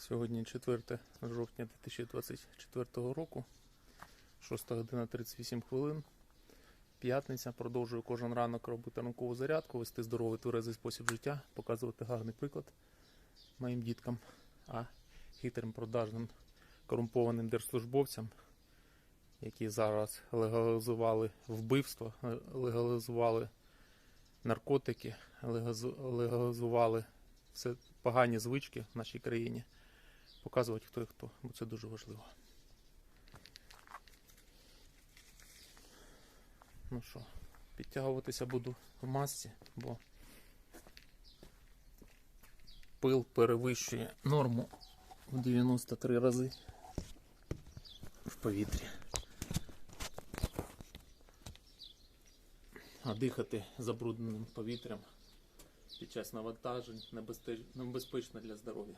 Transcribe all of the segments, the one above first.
Сьогодні 4 жовтня 2024 року, 6 година 38 хвилин. П'ятниця. Продовжую кожен ранок робити ранкову зарядку, вести здоровий тверезий спосіб життя, показувати гарний приклад моїм діткам, а хитрим продажним корумпованим держслужбовцям, які зараз легалізували вбивство, легалізували наркотики, легалізу- легалізували все погані звички в нашій країні. Показувати хто і хто, бо це дуже важливо. Ну що, підтягуватися буду в масці, бо пил перевищує норму в 93 рази в повітрі. А дихати забрудненим повітрям під час навантажень небезпечно для здоров'я.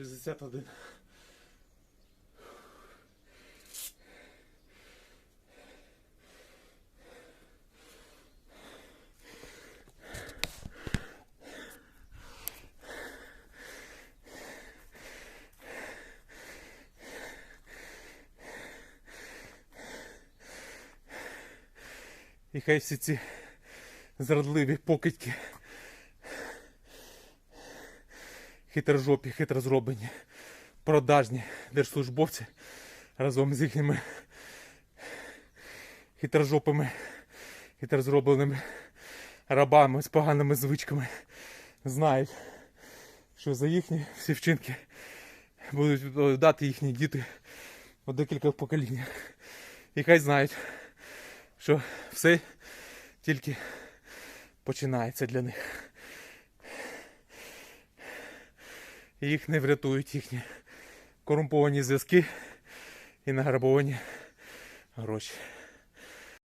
Шістдесят один. І хай всі ці зрадливі покидьки, хитрожопі, хитро зроблені, продажні держслужбовці разом з їхніми хитрожопими, хитро зробленими рабами з поганими звичками знають, що за їхні всі вчинки будуть відповідати їхні діти у декілька поколіннях. І хай знають, що все тільки починається для них. І їх не врятують їхні корумповані зв'язки і награбовані гроші.